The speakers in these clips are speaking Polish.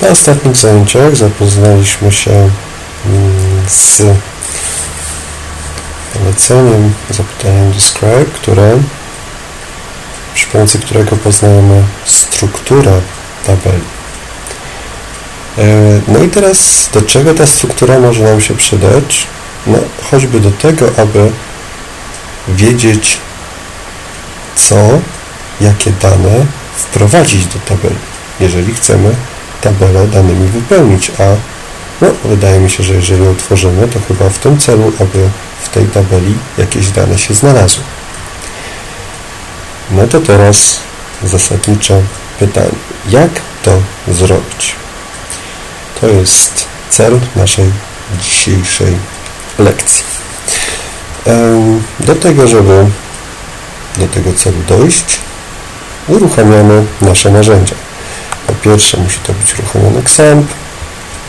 Na ostatnich zajęciach zapoznaliśmy się mm, z poleceniem, zapytaniem describe, które przy pomocy którego poznajemy strukturę tabeli. E, No i teraz do czego ta struktura może nam się przydać? No, choćby do tego, aby wiedzieć, co, jakie dane wprowadzić do tabeli, jeżeli chcemy tabelę danymi wypełnić, a no, wydaje mi się, że jeżeli ją tworzymy, to chyba w tym celu, aby w tej tabeli jakieś dane się znalazły. No to teraz zasadnicze pytanie. Jak to zrobić? To jest cel naszej dzisiejszej lekcji. Do tego, żeby do tego celu dojść, uruchamiamy nasze narzędzia. Pierwsze musi to być uruchomiony XAMPP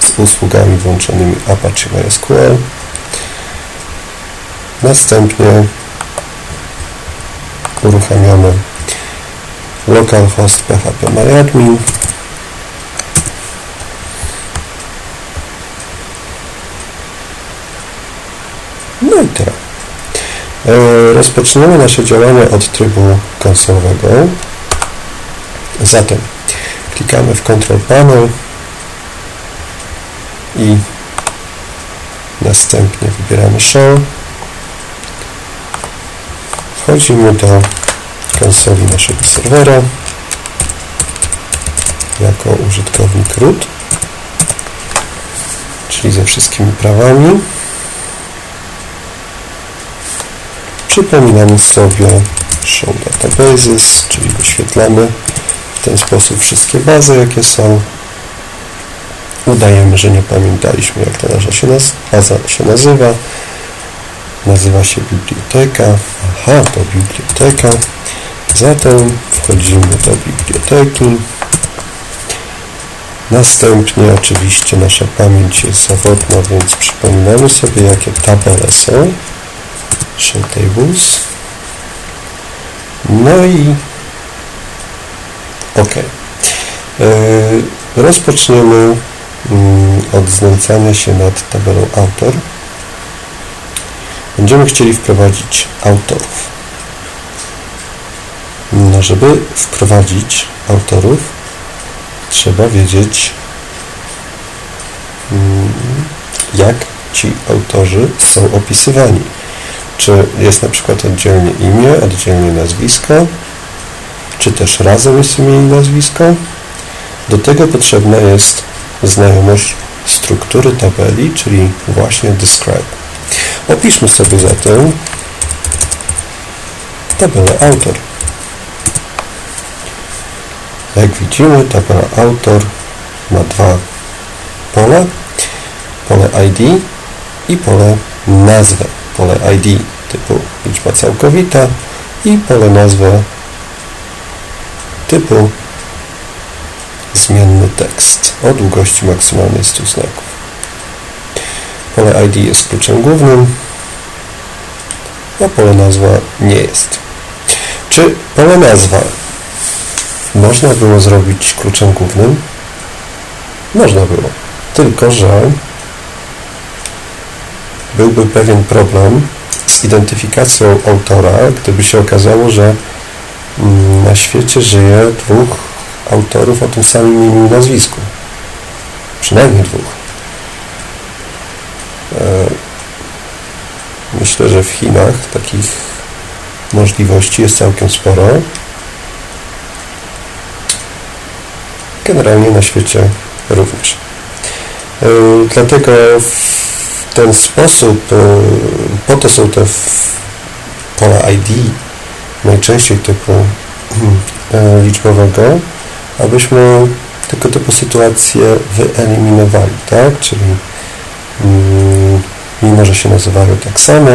z usługami włączonymi Apache MySQL. Następnie uruchamiamy localhost php myadmin No i tyle. E, Rozpoczniemy nasze działania od trybu konsolowego. Zatem klikamy w Control Panel i następnie wybieramy Show. Wchodzimy do konsoli naszego serwera jako użytkownik root, czyli ze wszystkimi prawami. Przypominamy sobie show databases, czyli wyświetlamy w ten sposób wszystkie bazy, jakie są. Udajemy, że nie pamiętaliśmy, jak ta nasza się naz baza się nazywa. Nazywa się biblioteka. Aha, to biblioteka. Zatem wchodzimy do biblioteki. Następnie oczywiście nasza pamięć jest zawodna, więc przypominamy sobie, jakie tabele są. Show tables. No i ok. Rozpoczniemy mm, od znęcania się nad tabelą autor. Będziemy chcieli wprowadzić autorów. No, żeby wprowadzić autorów, trzeba wiedzieć, mm, jak ci autorzy są opisywani. Czy jest na przykład oddzielnie imię, oddzielnie nazwisko, czy też razem jest imię i nazwisko. Do tego potrzebna jest znajomość struktury tabeli, czyli właśnie describe. Opiszmy sobie zatem tabelę autor. Jak widzimy, tabela autor ma dwa pola. Pole ID i pole nazwę. Pole ID typu liczba całkowita i pole nazwę typu zmienny tekst o długości maksymalnej 100 znaków. Pole ID jest kluczem głównym, a pole nazwa nie jest. Czy pole nazwa można było zrobić kluczem głównym? Można było, tylko że byłby pewien problem z identyfikacją autora, gdyby się okazało, że na świecie żyje dwóch autorów o tym samym imieniu i nazwisku. Przynajmniej dwóch. E, Myślę, że w Chinach takich możliwości jest całkiem sporo. Generalnie na świecie również. E, Dlatego w ten sposób, e, po to są te pola ID, najczęściej typu e, liczbowego, abyśmy tego typu sytuacje wyeliminowali, tak? Czyli mm, mimo, że się nazywają tak samo,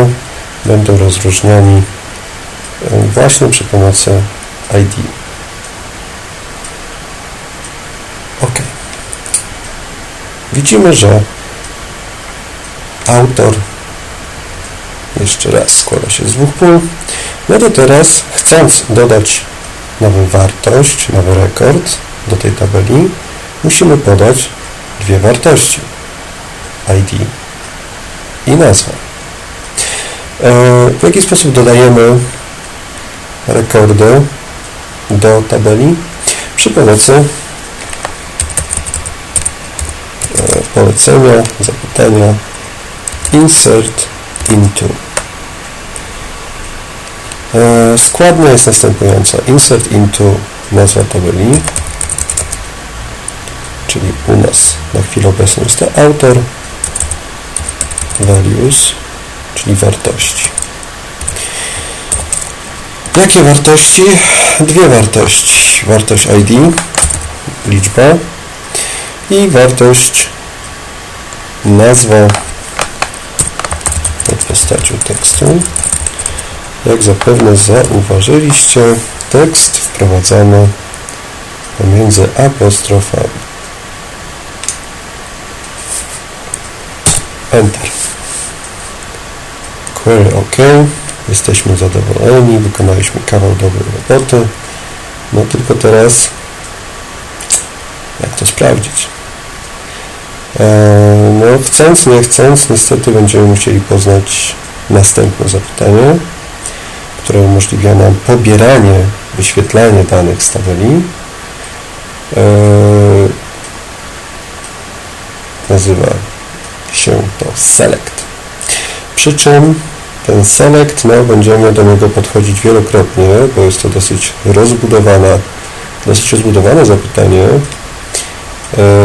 będą rozróżniani e, właśnie przy pomocy ID. Ok. Widzimy, że autor jeszcze raz składa się z dwóch pól. No to teraz, chcąc dodać nową wartość, nowy rekord do tej tabeli, musimy podać dwie wartości ID i nazwa. E, w jaki sposób dodajemy rekordy do tabeli? Przy pomocy e, polecenia, zapytania insert into. E, składnia jest następująca. Insert into nazwa tabeli, czyli u nas na chwilę obecną jest to autor, values, czyli wartości. Jakie wartości? Dwie wartości. Wartość ID, liczba i wartość nazwa pod postacią tekstu. Jak zapewne zauważyliście, tekst wprowadzamy pomiędzy apostrofami. Enter. Query OK. Jesteśmy zadowoleni, wykonaliśmy kawał dobrej roboty. No tylko teraz jak to sprawdzić? Eee, no chcąc, nie chcąc, niestety będziemy musieli poznać następne zapytanie, które umożliwia nam pobieranie, wyświetlanie danych z tabeli. Eee, nazywa się to select. Przy czym ten select, no, będziemy do niego podchodzić wielokrotnie, bo jest to dosyć rozbudowana, dosyć rozbudowane zapytanie. E,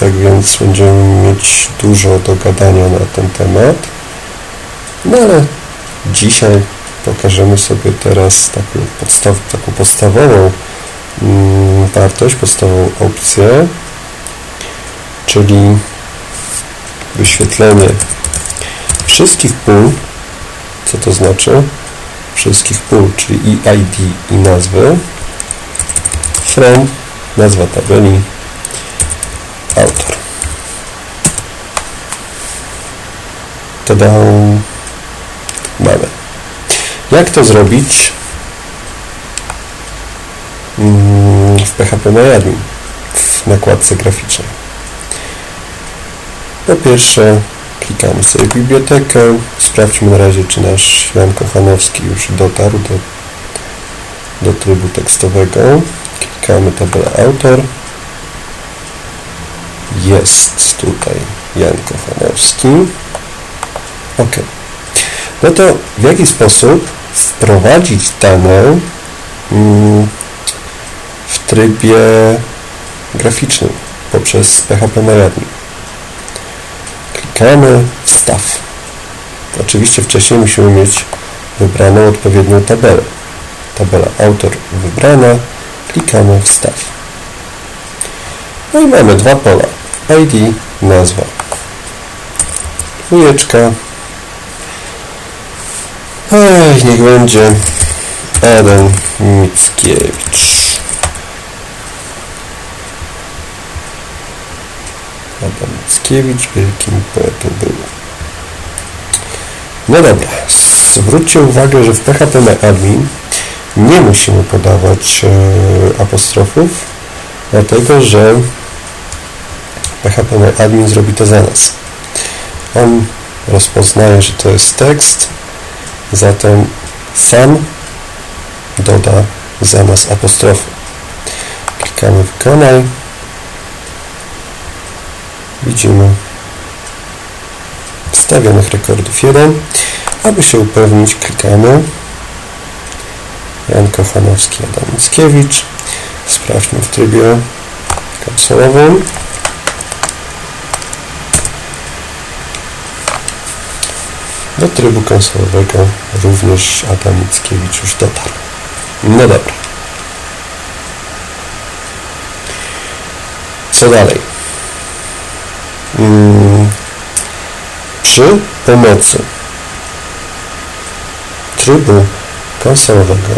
tak więc będziemy mieć dużo do gadania na ten temat. No ale dzisiaj pokażemy sobie teraz taką, podstaw, taką podstawową mm, wartość, podstawową opcję, czyli wyświetlenie wszystkich pól, co to znaczy? Wszystkich pól, czyli i ID i nazwy from nazwa tabeli autor. Tada! Mamy. Jak to zrobić mm, w PHP MyAdmin w nakładce graficznej? Po pierwsze klikamy sobie w bibliotekę, sprawdźmy na razie, czy nasz Jan Kochanowski już dotarł do, do trybu tekstowego. Klikamy tabelę autor. Jest tutaj Jan Kochanowski. OK. No to w jaki sposób wprowadzić dane mm, w trybie graficznym poprzez PHP MyAdmin? Klikamy Wstaw. Oczywiście wcześniej musimy mieć wybraną odpowiednią tabelę. Tabela autor wybrana, klikamy Wstaw. No i mamy dwa pola. ID, nazwa. Dwójeczka. Ej, niech będzie Adam Mickiewicz. Adam Mickiewicz wielkim poetą był. No dobra, zwróćcie uwagę, że w PHP Admin nie musimy podawać e, apostrofów, dlatego że PHP Admin zrobi to za nas. On rozpoznaje, że to jest tekst, zatem sam doda za nas apostrofy. Klikamy wykonaj. Widzimy wstawionych rekordów 1. Aby się upewnić, klikamy Jan Kochanowski, Adam Mickiewicz. Sprawdźmy w trybie konsolowym. Do trybu konsolowego również Adam Mickiewicz już dotarł. No dobra. Co dalej? Hmm. Przy pomocy trybu konsolowego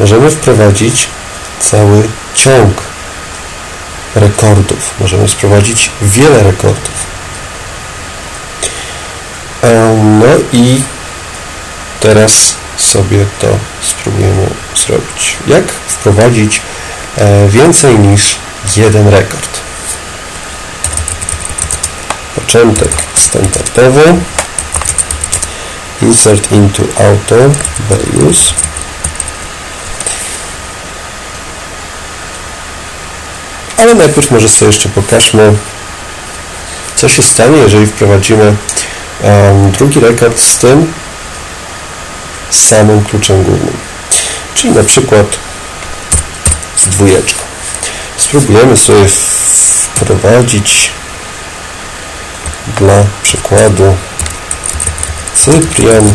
możemy wprowadzić cały ciąg rekordów. Możemy wprowadzić wiele rekordów. No i teraz sobie to spróbujemy zrobić. Jak wprowadzić więcej niż jeden rekord. Początek standardowy. Insert into auto values. Ale najpierw może sobie jeszcze pokażmy, co się stanie, jeżeli wprowadzimy drugi rekord z tym samym kluczem głównym. Czyli na przykład z dwójeczką. Spróbujemy sobie wprowadzić dla przykładu Cyprian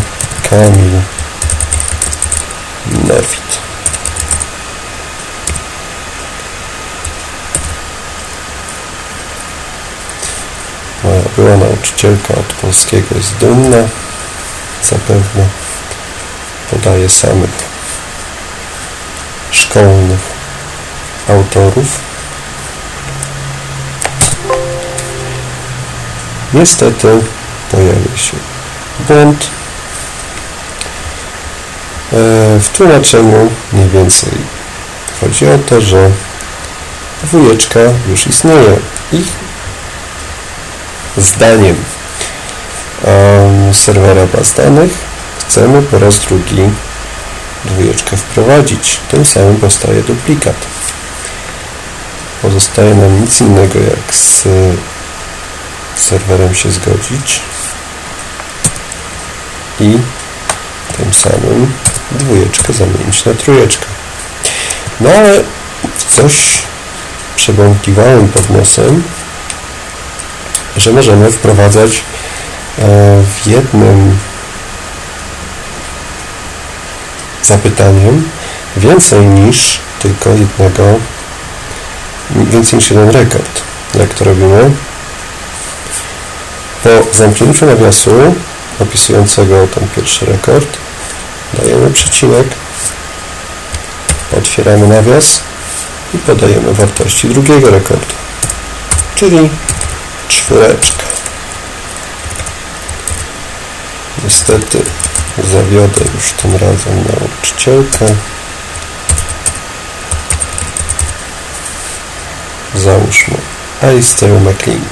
Kamil Nerwit. Była nauczycielka od polskiego jest dumna. Zapewne podaje samych szkolnych autorów. Niestety pojawia się błąd. E, W tłumaczeniu mniej więcej chodzi o to, że dwójeczka już istnieje i zdaniem um, serwera baz danych chcemy po raz drugi dwójeczkę wprowadzić. Tym samym powstaje duplikat. Pozostaje nam nic innego jak z serwerem się zgodzić i tym samym dwójeczkę zamienić na trójeczkę. No ale coś przebąkiwałem pod nosem, że możemy wprowadzać e, w jednym zapytaniem więcej niż tylko jednego, więcej niż jeden rekord. Jak to robimy? Po zamknięciu nawiasu opisującego ten pierwszy rekord dajemy przecinek, otwieramy nawias i podajemy wartości drugiego rekordu, czyli czwóreczka. Niestety zawiodę już tym razem nauczycielkę. Załóżmy Alistair McLean.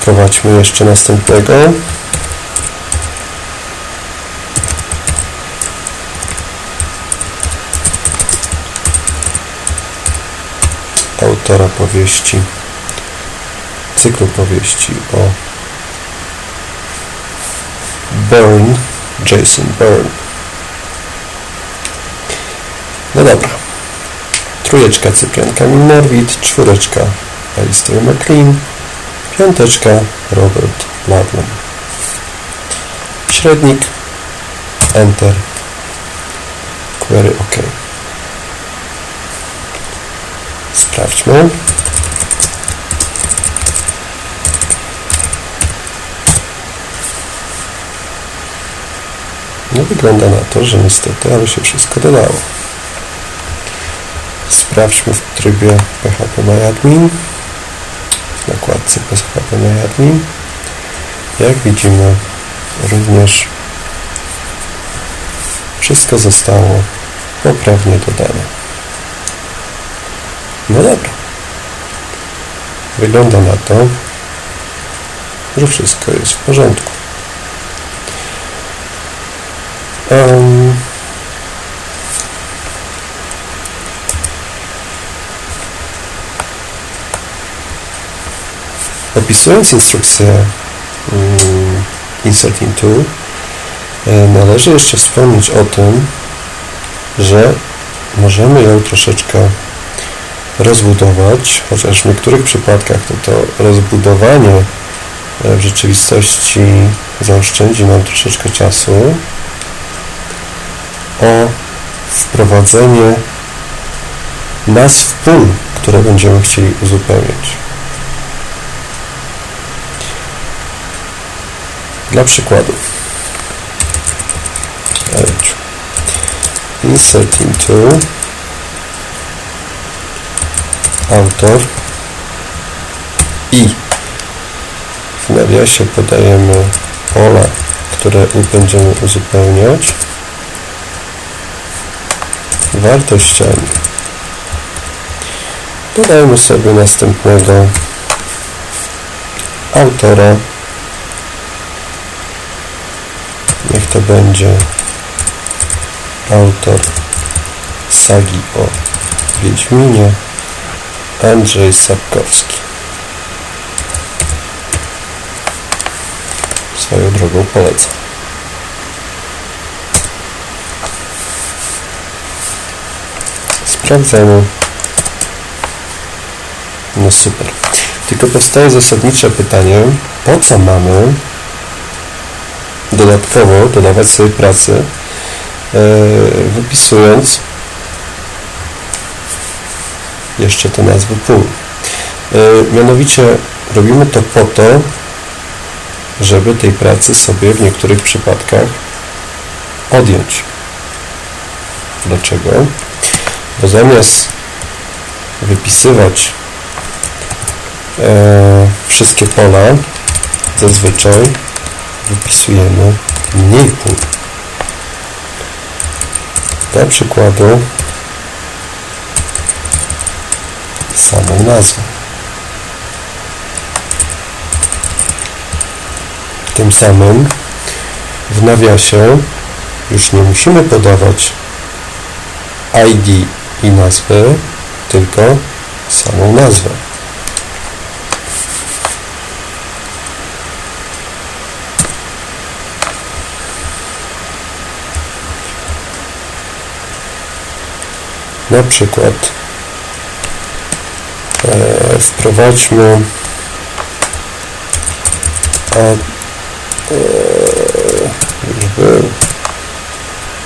Wprowadźmy jeszcze następnego. Autora powieści, cyklu powieści o Burn, Jason Byrne. No dobra. Trójeczka Cyprian Kamil Norwid, czwóreczka Alistair McLean, piąteczka Robert Marlon. Średnik, Enter, Query OK. Sprawdźmy. No wygląda na to, że niestety, ale się wszystko dodało. Sprawdźmy w trybie PHP MyAdmin w nakładce PHP MyAdmin. Jak widzimy, również wszystko zostało poprawnie dodane. No dobra. Wygląda na to, że wszystko jest w porządku. Um, opisując instrukcję um, Insert into, e, należy jeszcze wspomnieć o tym, że możemy ją troszeczkę rozbudować, chociaż w niektórych przypadkach to, to rozbudowanie e, w rzeczywistości zaoszczędzi nam troszeczkę czasu, o wprowadzenie nazw pól, które będziemy chcieli uzupełniać. Dla przykładu. Insert into autor i w nawiasie podajemy pola, które będziemy uzupełniać wartościami. Dodajmy sobie następnego autora. Niech to będzie autor sagi o Wiedźminie Andrzej Sapkowski. Swoją drogą polecam. Sprawdzamy. No super. Tylko powstaje zasadnicze pytanie, po co mamy dodatkowo dodawać sobie pracy, e, wypisując jeszcze te nazwy pól. E, mianowicie robimy to po to, żeby tej pracy sobie w niektórych przypadkach odjąć. Dlaczego? Bo zamiast wypisywać e, wszystkie pola, zazwyczaj wypisujemy mniej pól. Dla przykładu samą nazwę. Tym samym w nawiasie już nie musimy podawać ID i nazwy, tylko samą nazwę. Na przykład wprowadźmy a, e,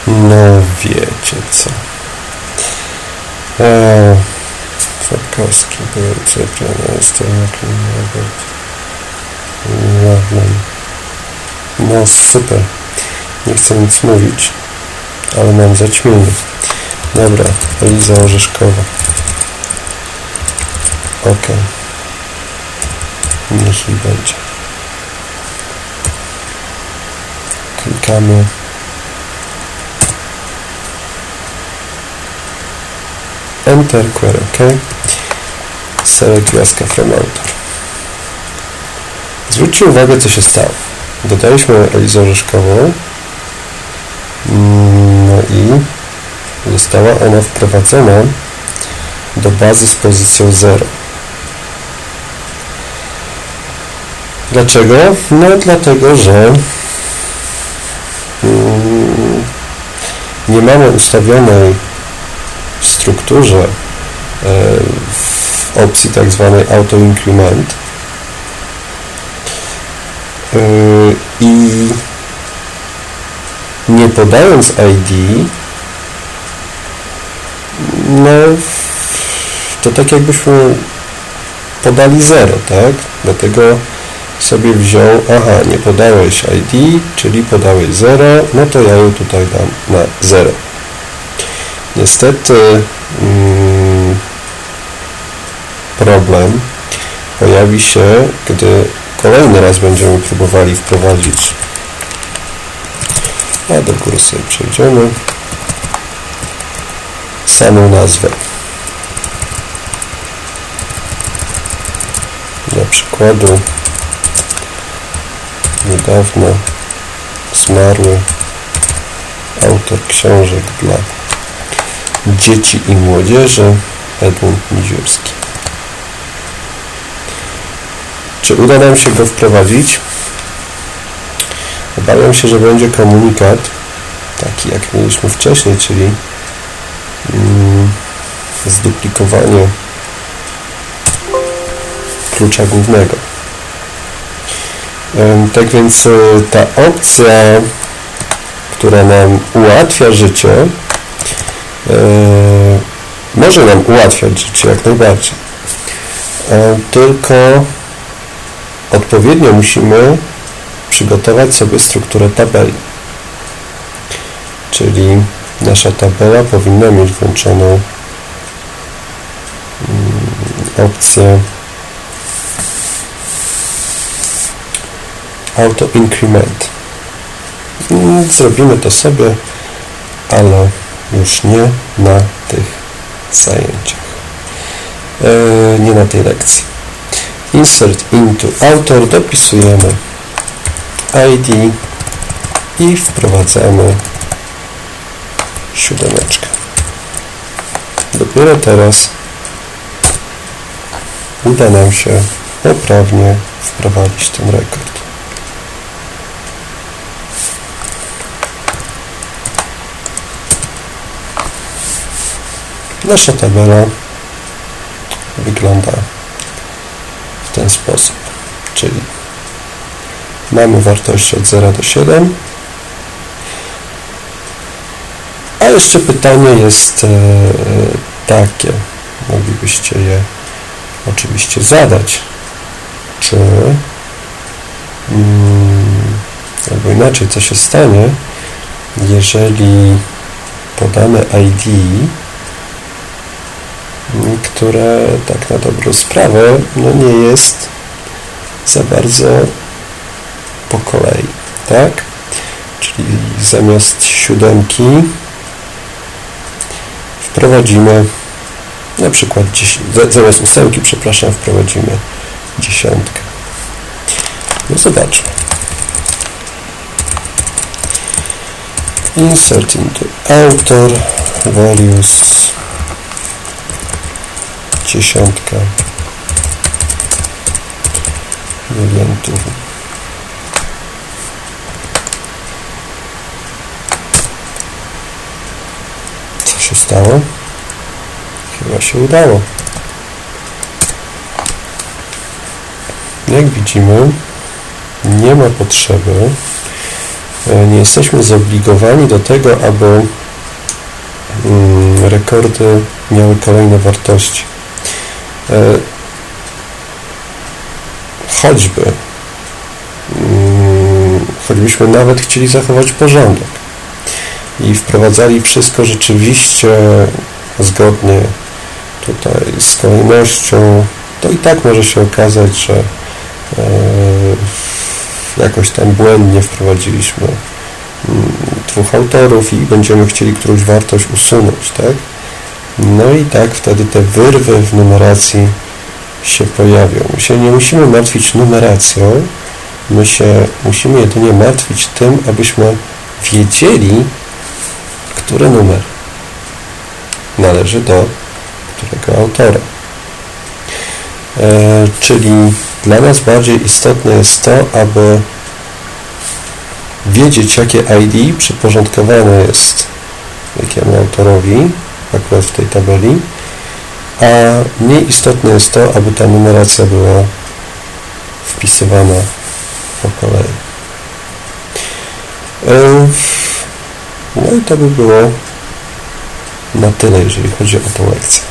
no wiecie co. E, Sapkowski był jakim nawet ładnym no super. Nie chcę nic mówić ale mam zaćmienie. Dobra Eliza Orzeszkowa ok niech i będzie. Klikamy. Enter query, ok Select Jaska from author Zwróćcie uwagę co się stało. Dodaliśmy Elizę Orzeszkową no i została ona wprowadzona do bazy z pozycją 0 Dlaczego? No dlatego, że mm, nie mamy ustawionej strukturze e, w opcji tak zwanej auto increment e, i nie podając ID no to tak jakbyśmy podali 0, tak? Dlatego sobie wziął, aha, nie podałeś ID, czyli podałeś 0, no to ja ją tutaj dam na 0. Niestety mm, problem pojawi się, gdy kolejny raz będziemy próbowali wprowadzić. A do góry sobie przejdziemy. Samą nazwę. Dla przykładu niedawno zmarły autor książek dla dzieci i młodzieży Edmund Miziurski. Czy uda nam się go wprowadzić? Obawiam się, że będzie komunikat taki jak mieliśmy wcześniej, czyli mm, zduplikowanie klucza głównego. Tak więc e, ta opcja, która nam ułatwia życie, e, może nam ułatwiać życie jak najbardziej. E, tylko odpowiednio musimy przygotować sobie strukturę tabeli. Czyli nasza tabela powinna mieć włączoną mm, opcję auto increment. Zrobimy to sobie, ale już nie na tych zajęciach, e, nie na tej lekcji. Insert into autor, dopisujemy ID i wprowadzamy siódemeczkę. Dopiero teraz uda nam się poprawnie wprowadzić ten rekord. Nasza tabela wygląda w ten sposób, czyli mamy wartości od 0 do 7, a jeszcze pytanie jest e, takie, moglibyście je oczywiście zadać, czy mm, albo inaczej, co się stanie, jeżeli podamy ID, które tak na dobrą sprawę no nie jest za bardzo po kolei, tak? Czyli zamiast siódemki wprowadzimy na przykład 10, zamiast ósemki, przepraszam, wprowadzimy dziesiątkę. No zobaczmy. Insert into author values dziesiątka tu co się stało? chyba się udało jak widzimy nie ma potrzeby e, nie jesteśmy zobligowani do tego, aby mm, rekordy miały kolejne wartości. E, choćby mm, choćbyśmy nawet chcieli zachować porządek i wprowadzali wszystko rzeczywiście zgodnie tutaj z kolejnością, to i tak może się okazać, że e, jakoś tam błędnie wprowadziliśmy mm, dwóch autorów i będziemy chcieli którąś wartość usunąć, tak? No i tak wtedy te wyrwy w numeracji się pojawią. My się nie musimy martwić numeracją, my się musimy jedynie martwić tym, abyśmy wiedzieli, który numer należy do którego autora. E, czyli dla nas bardziej istotne jest to, aby wiedzieć, jakie ID przyporządkowane jest jakiemu autorowi, akurat w tej tabeli, a mniej istotne jest to, aby ta numeracja była wpisywana po kolei. No i to by było na tyle, jeżeli chodzi o tę lekcję.